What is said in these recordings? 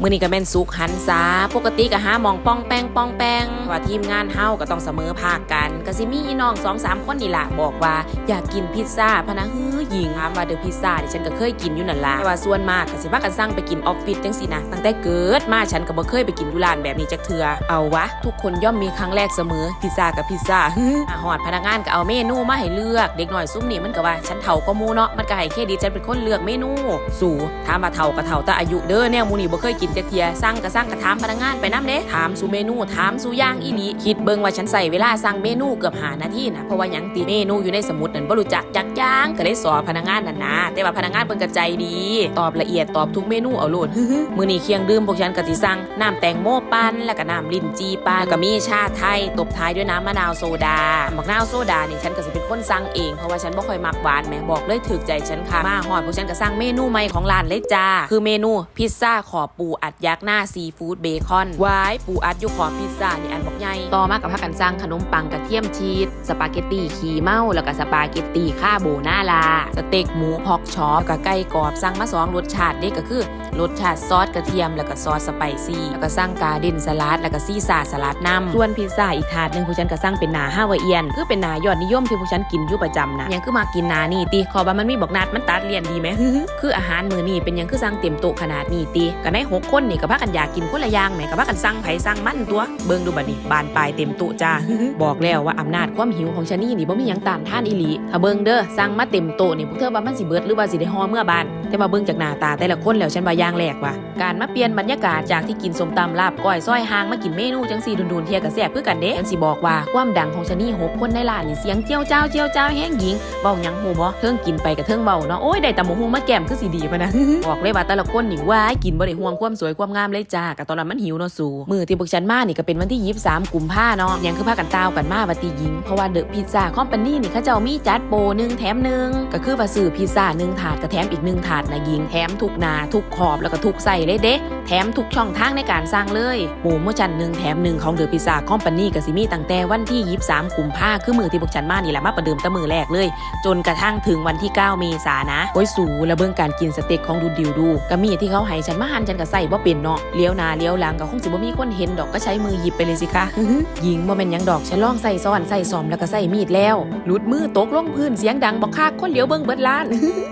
มื้อนี้ก็แม่นสุกหันซาปกติก็หามองป้องแป้งป้องแป้งว่าทีมงานเฮาก็ต้องเสมอภาคกันก็สิมีน้องสองสามคนนี่ล่ะบอกว่าอยากกินพิซซ่าพนะฮือหญิงถามว่าเดอะพิซซ่าที่ฉันก็เคยกินอยู่นั่นล่ะแต่ว่าส่วนมากก็สิพากันสั่งไปกินออฟฟิศจังซี่นะตั้งแต่เกิดมาฉันก็บ่เคยไปกินอยู่ร้านแบบนี้จักเทื่อเอาวะ ทุกคนย่อมมีครั้งแรกเสมอพิซซ่ากับพิซซ่าฮืออหอดพนักงานก็เอาเมนูมาให้เลือกเด็กหน่อยซุ่มนี่มันก็ว่าฉันเฒ่ากว่าหมูเนาะมันก็ให้เครดิตฉันเป็นคนเลือกเมนู สู่ถามว่าเฒ่าก็เฒ่าแต่อายุเด้อแนวมูนี่บ่เคยกินจักเทียสั่งก็สั่งก็ถามพนักงานไปนํเด้ถามสู่เมนูถามสู่ย่างอีหลีคิดเบิ่งว่าฉันใส่เวลาสั่งเมนูเกือบหานาทีนะเพราะว่ายังติเมนูอยู่ในสมุดนั่นบ่รู้จักจักย่างก็เลยสอนพนักงานนั่นนะแต่ว่าพนักงานเพิ่นก็ใจดี ตอบละเอียดตอบทุกเมนูเอาโลดมื้อนี้เคียงดื่มพวกฉันก็สิสั่งน้ำแตงโมปั่นแล้วก็น้ำลิ้นจีปั่นก็มีชาไทยตบท้ายด้วยน้ำมะนาวโซดาบักนาวโซดานี่ฉันก็สิเป็นคนสั่งเองเพราะว่าฉันบ่ค่อยมักหวานแหมบอกเลยถูกใจฉันค่ะมาฮอดพวกฉันก็สั่งเมนูใหม่ของร้านเลยจ้าคือเมนูพิซซ่าขอบปูอัดยักษ์หน้าซีฟู้ดเบคอนวายปูอัดยู่ขอพิซซ่านี่อันบอกใหญ่ต่อมากับพากันสั่งขนมปังกระเทียมชีสสปาเกตตี้ขีเมาแล้วก็สปาเกตตี้ข้าโบหน้าลา สเต็กหมูพอกช็อปกับไก่กรอบสั่งมาสองรสชาติเด็กก็คือรสชาติซอสกระเทียมแล้วก็ซอสสไปซี่แล้วก็สั่งกาเดนสลัดแล้วก็ซีซ่าสลัดน้ำส่วนพิซซ่าอีกถาดหนึ่งผู้ฉันก็สั่งเป็นนาฮาวาเอียน คือเป็นนายอดนิยมที่ผู้ฉันกินอยู่ประจำนะยังคือมากินนานี่ตีขอว่ามันมีบอกนัดมันตัดเลียนดีไหมคืออาหารมื้อนี้เป็นยังคือสั่งเต็มโต๊ะขนาดนี้ตีก็ในหกคนนี่ก็พากันอยากกินคนละอย่างแหมก็พากันสั่งไผสั่งมันตัว เบิ่งดูบัดนี้บานปลายเต็มโตจ้า บอกแล้วว่าอำนาจความหิวของชะนี่นี่บ่มีหยังตานท่านอีหลีถ้าเบิ่งเด้อสั่งมาเต็มโตนี่พวกเธอว่ามันสิเบิดหรือว่าสิได้ห่อเมื่อบาน แต่ว่าเบิ่งจากหน้าตาแต่ละคนแล้วฉันว่าย่างแรกว่าการมาเปลี่ยนบรรยากาศจากที่กินสมตำลาบก้อยซอยหางมากินเมนูจังซี่ดุนๆเทียกับแซ่บคือกันเด้ฉันสิบอกว่าความดังของชะนี่หกคนในร้านนี่เสียงเจียวเจ้าเจียวเจ้าแห้งหญิงเว้าหยังหูบ่เทิงกินไปกับเทิงเว้าเนาะโอ้ยได้แต่หมูฮูมาแก้มคือสิดีปะนะบอกเลยว่าแต่ละคนนี่ว้ากินบ่ได้ห่วงความสวยความงามเลยจ้าก็ตอนนั้นมันหิวเนาะสูมือที่พวกฉันมานี่ก็เป็นวันที่23กุมภาเนาะยังคือพากันตาวกันมาว่าติหญิงเพราะว่าเดอะพิซซ่าคอมพานี่นี่เขาเจ้ามีจัดโปรหนึ่งแถมหนึ่งก็คือว่าซื้อพิซซ่าหนึ่งถาดก็แถมอีกหนึ่งถาดนะหญิงแถมทุกนาทุกขอบแล้วก็ทุกใส่เลยเด้แถมทุกช่องทางในการสร้างเลยโปรโมชั่นหนึ่งแถมหนึ่งของเดอะพิซซ่าคอมพานี่ก็สิมีตั้งแต่วันที่23กุมภาคือมือที่พวกฉันมานี่แหละมาประเดิมตะมือแรกเลย จนกระทั่งถึงวันที่ 9 เมษายนนะโอ้ยสูและเบื้องการกินสเต็กของดูดิวดูก็มีที่เขาให้ฉันมาหันฉันก็ใส่บ่เป็นเนาะเลี้ยวหนาเลี้ยวหลังก็คงสิบ่มีคนเห็นดอกก็ใช้มือหยิบไปเลยสิคะยิงบ่แม่นหยังดอกฉันลองใส่ซ้อนใส่ซอมแล้วก็ใส่มีดแล้วหลุดมือตกลงพื้นเสียงดังบอกคากคนเหลียวเบิ่งเบิดล้าน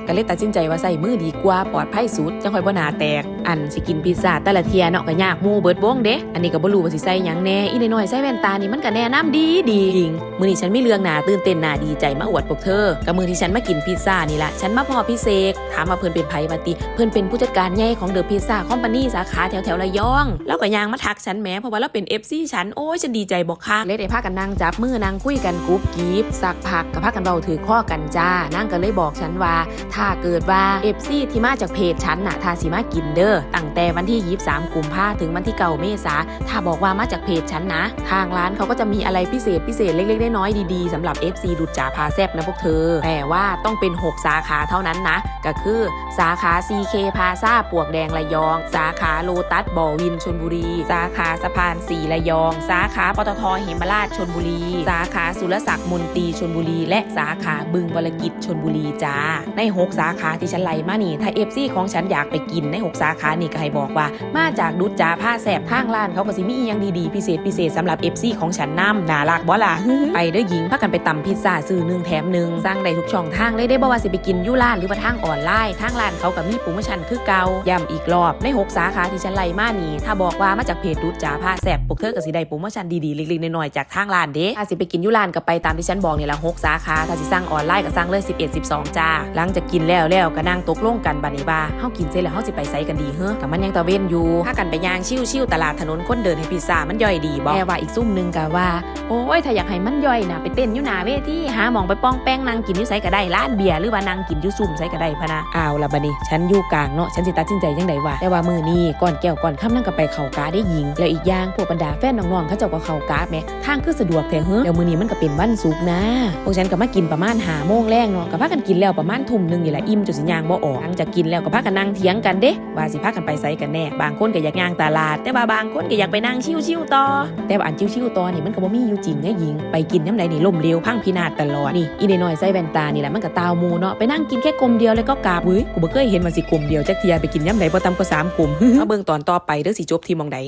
ก็เลยตัดสินใจว่าใส่มือดีกว่าปลอดภัยสุดจังค่อยบ่หนาแตก อันสิกินพิซซ่าแต่ละเทียเนาะก็ยากหมู่เบิดวงเด้อันนี้ก็บ่รู้ว่าสิใส่หยังแน่อีน้อยๆใส่แว่นตานี่มันก็แนะนำดีดีจริงมื้อนี้ฉันมีเรื่องหนาตื่นเต้นหนาดีใจมาอวดพวกเธอกับมื้อที่ฉันมากินพิซซ่านี่ล่ะฉันมาพอพี่เสกถามว่าเพิ่นเป็นไผบัดติเพิ่นเป็นผู้จัดการใหญ่ของเดอะพิซซ่าคอมพานีสาขาแถวแถวระยอง แล้วก็ยางมาทักฉันแหม้เพราะว่าเราเป็น FC ฉันโอ้ยฉันดีใจบอกค่ะเลยได้พากันนั่งจับมือนั่งคุยกันกรุ๊ปกีบสักพักกับพากันเบาถือข้อกันจ้านางก็เลยบอกฉันว่า ถ้าเกิดว่า FC ที่มาจากเพจฉันน่ะถ้าสิมากินเด้อตั้งแต่วันที่ 23 กุมภาถึงวันที่9เมษาถ้าบอกว่ามาจากเพจฉันนะ ทางร้านเขาก็จะมีอะไรพิเศษพิเศษเล็กๆน้อยๆดีๆสำหรับ FC ดุจจาพาแซบนะพวกเธอ แต่ว่าต้องเป็น 6 สาขาเท่านั้นนะ ก็คือสาขา CK พาซาปวกแดงระยอง สาาขาโลตัสบ่อวินชนบุรี สาขาสะพานสีระยอง สาขาปตทเหมราชชนบุรี สาขาสุรศักดิ์มนตรีชนบุรี และสาขาบึงวรกิจชนบุรีจ้า ใน 6 สาขาที่ฉันไล่มานี่ ถ้าเอฟซีของฉันอยากไปกินใน 6 สาขานี่ก็ให้บอกว่า มาจากดุจจาผ้าแสบทางร้านเขาก็สิมีอหยังดีๆ พิเศษพิเศษสำหรับ FC ของฉันน้ำน่ารักบ่ล่ะไปเด้อหญิงพากันไปตำพิซซ่าซื้อหนึ่งแถมหนึ่งสร้างได้ทุกช่องทางเลยได้บ่ว่าสิไปกินยุร้านหรือว่าทางออนไลน์ทางร้านเขากับมีโปรโมชั่นคือเก่าย้ำอีกรอบใน6สาขาที่ฉันไล่มานี่ ถ้าบอกว่ามาจากเพจดุจจาผ้าแสบพวกเธอก็สิได้โปรโมชั่นดีๆเล็กๆน้อยๆจากทางร้านเด้ถ้าสิไปกินยุรานก็ไปตามที่ฉันบอกนี่ละหกสาขาถ้าสิสั่งออนไลน์ก็สั่งเลย11 12 จ้า หลังจากกินแล้วแล้วก็นั่งตกลงกันบัดนี้ว่าเฮากินเสร็จแล้วเฮาสิไปไสกันดีเฮ้อกับมันยังตะเวนอยู่ถ้ากันไปย่างชิวๆตลาดถนนคนเดินให้พิซซ่ามันย่อยดีบ่แม่ว่าอีกซุ่มนึงก็ว่าโอ้ยถ้าอยากให้มันย่อยนะไปเต้นยู่นาเวทีหามองไปป้องแป้งนางกินยู่ไสก็ได้ร้านเบียร์หรือว่านางกินยู่ซุ่มไสก็ได้พะนะอ้าวละบัดนี้ฉันอยู่กลางเนาะฉันสิตัดสินใจจังไดวะแต่ว่ามือนี้ก่อนแก้วก่อนค่ำนั่งก็ไปเข้ากาได้หญิง แล้วอีกอย่างพวกบรรดาแฟนน้องๆเขาเจ้าก็เข้ากาแหมทางคือสะดวกแท้เฮ้อแล้วมือนี้มันก็เป็นวันศุกนะพวกฉันก็มากินประมาณหาโมงแรงเนาะก็พากันกินแล้วประมาณทุ่มหนึ่งนี่แหละอิ่มจนสิย่างบ่ออกหลังจากกินแล้วก็พากันนั่งเถียงกันเด้ว่าสิพากันไปไสกันแน่บางคนก็อยากย่างตลาด แต่ว่าบางคนก็อยากไปนั่งชิวๆต่อ แต่ว่าอันชิวๆต่อนี่มันก็บ่มีอยู่จริงไงหญิง ไปกินน้ำใดนี่ล่มเร็วพังพินาศตลอดนี่อีน้อยใส่แว่นตานี่แหละมันก็ตาวหมูเนาะไปนั่งกินแค่กลมเดียวแล้วก็กราบเฮ้ยกูบ่เคยเห็นว่าสิกลมเดียวจักเทียไปกินย่ำใดบ่ต่ำกว่าสามกลมมาเบิ่งตอนต่อไปเด้อสิจบที่มองใด